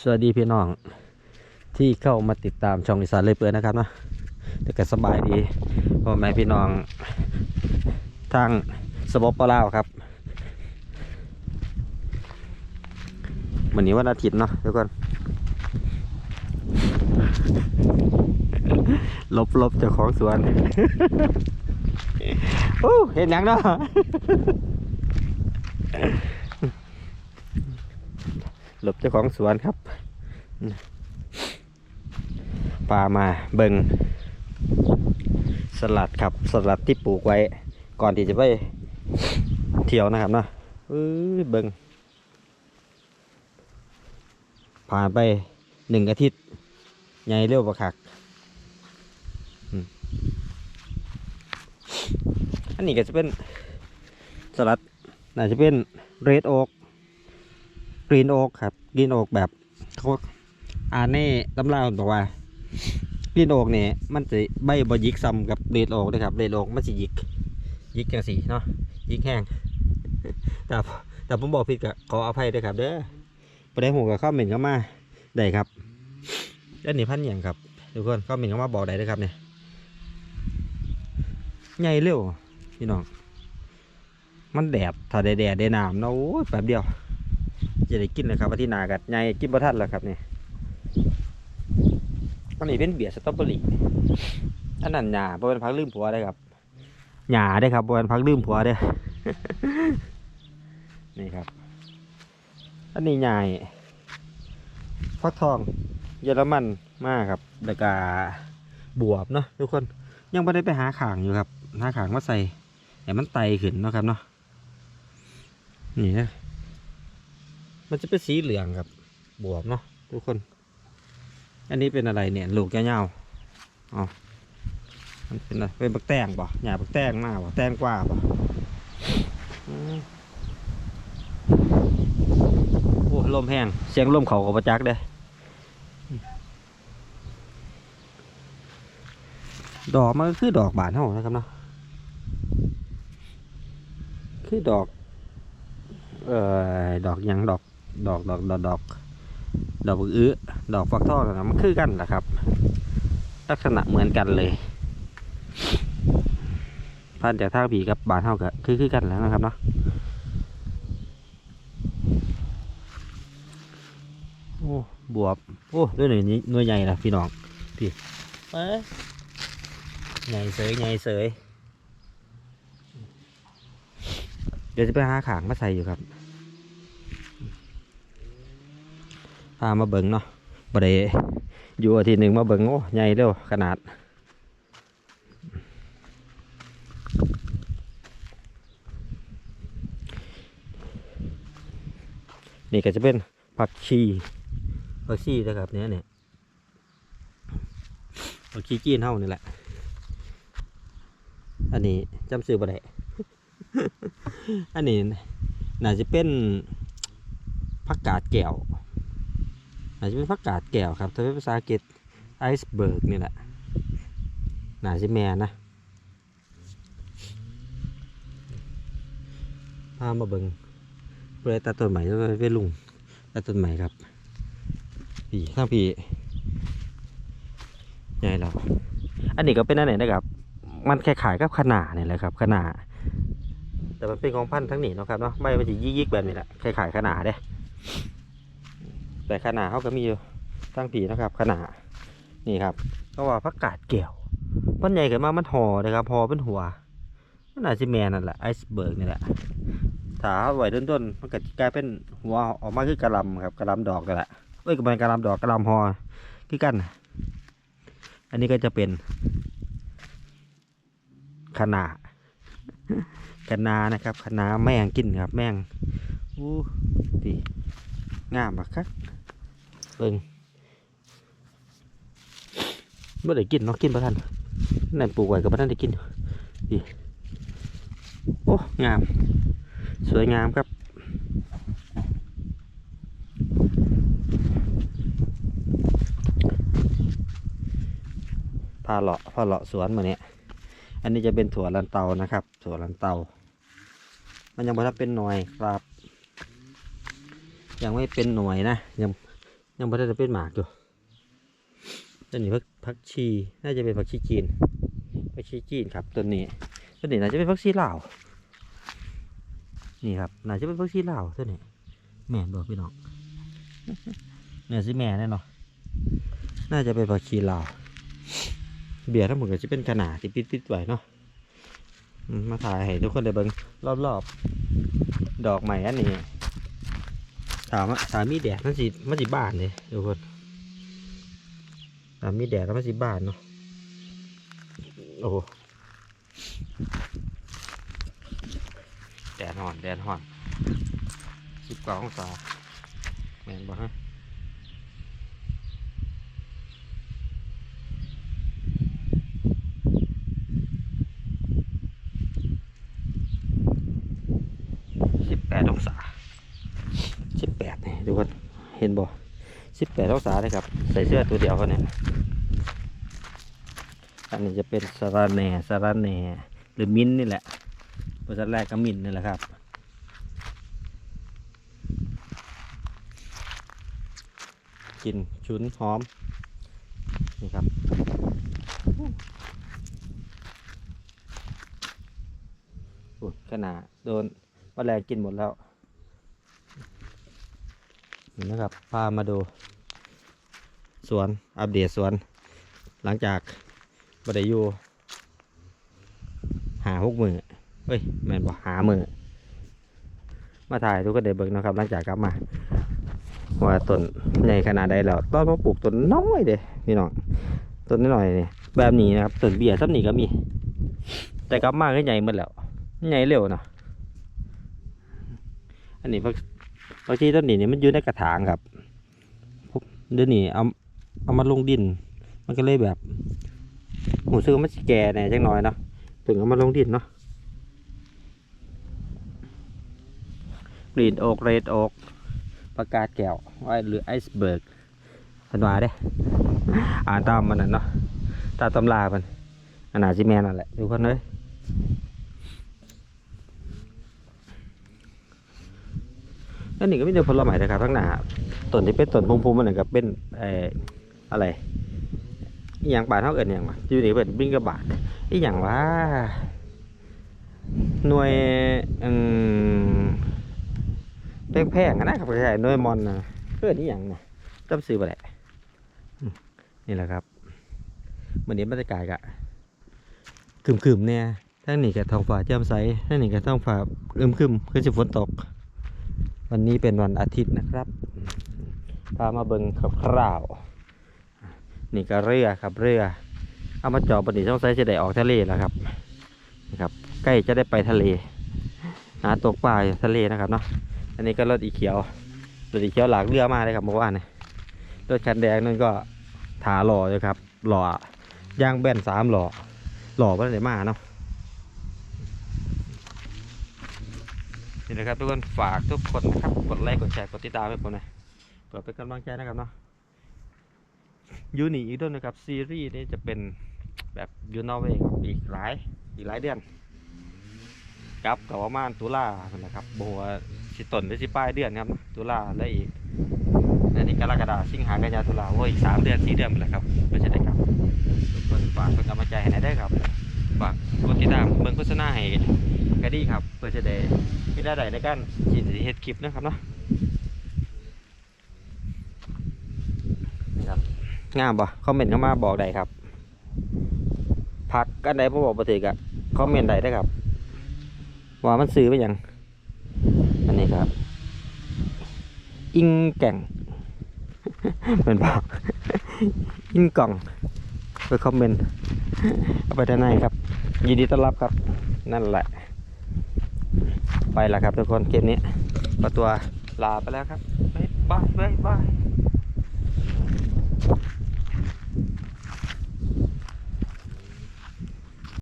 สวัสดีพี่น้อง ที่เข้ามาติดตามช่องอีสานเลยเปื่อนะครับเนาะแต่ก็สบายดีพ่อแม่พี่น้อง ทางสปปลาวครับวันนี้วันอาทิตย์เนาะทุกคนลบลบเจ้าของสวนโอ้เห็นหยังเนาะ หลบเจ้าของสวนครับปลามาเบิงสลัดครับสลัดที่ปลูกไว้ ก่อนที่จะไปเที่ยวนะครับเนาะเบิงผ่านไปหนึ่งอาทิตย์ใหญ่เร็วประคักอืมอันนี้ก็จะเป็นสลัดน่าจะเป็นเรดโอ๊ก รีนโอ๊กครับกรีนโอ๊กแบบเขาอ่านในตำราบอกว่ากรีนโอ๊กเนี่ยมันจะใบบยิกซ้ำกับเรดโอ๊กนะครับเรดโอ๊กมันจะยิกยิกจังสีเนาะยิกแห้งแต่แต่ผมบอกผิดก็ขออภัยด้วยครับ เด้อประเด็นหัวกับข้อมเหม็นเข้ามาได้ครับด้านนี้พันอย่างครับทุกคนข้อมเหม็นเข้ามาบอกได้เลยครับเนี่ยใหญ่เร็วพี่น้องมันแดดถ้าแดดแดดได้น้ำเนาะโอ้แป๊บเดียว จะได้กินเลยครับอาทิตย์หนากัดไงกินบ่ทันแล้วครับนี่อันนี้เป็นเบียร์สตรอเบอรี่อันนั้นหญ้าบ่เป็นพักลืมผัวได้ครับหญ้าได้ครับบ่เป็นพักลืมผัวได้นี่ครับ อันนี้หญ้าฟักทอง เยอรมันมากครับแล้วก็บวบเนาะทุกคนยังไม่ได้ไปหาขางอยู่ครับ หาขางมาใส่แต่มันไตขึ้นเนาะครับเนาะนี่นะ มันจะเป็นสีเหลืองครับบวบเนาะทุกคน อันนี้เป็นอะไรเนี่ยลูกยาวๆอ๋อมันเป็นอะไรเป็นบักแตงป่ะหญ้าบักแตงมากป่ะแตงกว่าป่ะอืมโอ้ลมแห้งเสียงลมเขากับประจักษ์เด้ดอกมันก็คือดอกบานเท่านะครับเนาะคือดอก เอ่อ ดอกยังดอก ดอกดอกดอกดอกดอกอื้อดอกฟักทองนะมันคือกันแหละครับ ลักษณะเหมือนกันเลยพันจากท่าผีกับบานเท่ากับคือคือกันแล้วนะครับเนาะโอ้บวบโอ้ด้วยหน่วยนี้หน่วยใหญ่นะพี่น้องพี่เอ้ใหญ่เสยใหญ่เสยเดี๋ยวจะไปหาขางมาใส่อยู่ครับ พามาเบิงเนาะบ่ได้อยู่อาทิตย์หนึ่งมาเบิงโอ้ใหญ่เร็วขนาด นี่ก็จะเป็นผักชีผักชีนะครับเนี้ยเนี่ยผักชีจีนเท่านี่แหละ อันนี้จำซื้อบ่ได้อันนี้น่าจะเป็นผักกาดแก้ว อาจจะเป็นผักกาดแก้วครับถ้าเป็นภาษาอังกฤษไอซ์เบิร์กนี่แหละน่าจะแมนนะพามาเบิงเพื่อตัดต้นใหม่แล้วไปลุงตัดต้นใหม่ครับพี่ข้างพี่ใหญ่แล้วอันนี้ก็เป็นอันไหนนะครับ มันคล้ายๆกับขนาเนี่แหละครับขนาดแต่มันเป็นของพันธุ์ทั้งนี้นะครับเนาะไม่มันจะยิกๆแบบนี้แหละคล้ายๆขนาดเด้ แต่ขนาดเขาก็มีอยู่ตั้งผีนะครับขนาดนี่ครับก็ว่าพักกาดแก้วมันใหญ่ขึ้นมามันห่อเลยครับห่อเป็นหัวมันอาจจะแมนนั่นแหละไอซ์เบิร์กนี่แหละถ้าเอาไว้ต้นๆมันก็จะกลายเป็นหัวออกมาคือกระลำครับกระลำดอกกันแหละเอ้ยก็เป็นกระลำดอกกระลำห่อคือกัน อันนี้ก็จะเป็นขนาคะนานะครับคะนาแมงกินครับแมงอู้ดีงามบักคัก เบิ่งเมื่อได้กินเนาะกินประทันนั่นปลูกไว้กับประทันได้กินดีโอ้งาม สวยงามครับพาเลาะพาเลาะสวนมาเนี่ยอันนี้จะเป็นถั่วลันเตานะครับถั่วลันเตา มันยังไม่ทันเป็นหน่วยครับ ยังไม่เป็นหน่วยนะยัง ยังไม่ได้จะเป็นหมากอยู่ต้นนี้พักพักชีน่าจะเป็นผักชีจีนผักชีจีนครับต้นนี้ต้นนี้น่าจะเป็นผักชีลาวนี่ครับน่าจะเป็นผักชีลาวต้นนี้แม่บอกพี่น้องเนี่ยสิแม่แน่นอนน่าจะเป็นผักชีลาวเบียร์ทั้งหมดก็จะเป็นขนาดที่ปิดๆไว้เนาะมาถ่ายให้ทุกคนได้เบิ่งรอบๆดอกใหม่อันนี้ ถามถามมีแดดมันสิมันสิบานเลยทุกคนถามมีแดดแล้วมันสิบานเนาะโอ้แดดห่อนแดดห่อนสิบเก้าองศาแมนบ่ฮะสิบแปดองศา สิบแปดนี่ทุกคนเห็นบ่ สิบแปดองศาเลยครับ ใส่เสื้อตัวเดียวเขาเนี่ย อันนี้จะเป็นสาระแหน่สาระแหน่หรือมิ้นนี่แหละภาษาแรกก็มิ้นนี่แหละครับกลิ่นฉุนหอม นี่ครับ ขนาดโดนแมลงกินหมดแล้ว นะครับ พามาดู สวน อัปเดตสวน หลังจากบดอยู่หาหกมือเฮ้ยแมนบอกหามือมาถ่ายทุกคนเดเบิกนะครับ หลังจากกลับมา ว่าต้นใหญ่ขนาดใดแล้วตอนมาปลูกต้นน้อยเด้พี่น้องต้นน้อยๆนี่แบบนี้นะครับต้นเบียร์ซ้ำนี้ก็มี แต่กลับมาก็ใหญ่หมดแล้ว ใหญ่เร็วเนาะอันนี้พัก บางทีต้นนี้นี่มันอยู่ในกระถางครับเดี๋ยวนี้เอาเอามาลงดิน มันก็เลยแบบหูซื้อมันสิแก่แน่จังน้อยเนาะถึงเอามาลงดินเนาะกรีนโอกเรดโอกประกาศแก้วไว้หรือไอซ์เบิร์กพันวาเด้อ่านตามมันน่ะเนาะตามตำรามันอันนาซิแมนนั่นแหละทุกคนเลย อันนี้ก็ไม่ได้ผลไม้นะครับทั้งหนาต้นที่เป็นต้นพุ่มๆมันนะก็เป็นเอ่ออะไรอหย่างบาทเท่าเอินอย่างวะอยู่นี่เป็นบิงกระบาทอีหย่างว่าหน่วยอืมแพงๆนะครับใช่หน่วยมอนนะเพื่อนอีหยังนะจำซื้อไปแหละนี่แหละครับวันนี้บรรยากาศกะคืมๆเนี่ยทั้งนี้กับท้องฟ้าแจ่มใสทั้งนี้กับท้องฟ้าอึมครึมคือจะฝนตก วันนี้เป็นวันอาทิตย์นะครับ พามาเบิงขับคร่าว นี่ก็เรือครับเรือ เอามาจอดบนนี้ช่องไซจะได้ออกทะเลแล้วครับนะครับ ใกล้จะได้ไปทะเล หาตกปลาทะเลนะครับเนาะ อันนี้ก็รถอีเขียว รถอีเขียวหลากเรือมาเลยครับเมื่อวานเนี่ยรถคันแดงนั่นก็ถาหล่ออยู่ครับ หล่อยางแบนสามหล่อ หล่อว่าไหนมาเนาะ นี่นะครับทุกคนฝากทุกคนนะครับกดไลค์กดแชร์กดติดตามให้ผมหน่อยเพื่อเป็นกำลังใจนะครับเนาะยูนี่อีกด้วยนะครับซีรีส์นี้จะเป็นแบบยูนอเวย์อีกหลายอีกหลายเดือนครับกับประมาณตุลาเป็นนะครับบัวสิต้นหรือสิปลายเดือนครับตุลาแล้วอีกอันนี้กรกฎาสิงหากันยาตุลาโอ้ยอีกสามเดือนสี่เดือนเป็นแหละครับไม่ใช่ได้ครับทุกคนฝากเป็นกำลังใจให้ได้ครับฝากกดติดตามเบิ่งโฆษณาให้ ก็ดีครับ เพื่อจะได้มีรายได้ในการจีนเฮ็ดคลิปนะครับเนาะนะครับงามปะคอมเมนต์เข้ามาบอกได้ครับพักกันใดพอบอกปฏิกะคอมเมนต์ได้ได้ครับ ว่ามันซื้อไปยังอันนี้ครับ อิงแก่งเป็นบอกอิงกล่องไปคอมเมนต์เอาไปด้านในครับ ยินดีต้อนรับครับ นั่นแหละ ไปแล้วครับทุกคนเกมนี้ขอตัวลาไปแล้วครับบ๊ายบายบ๊ายบาย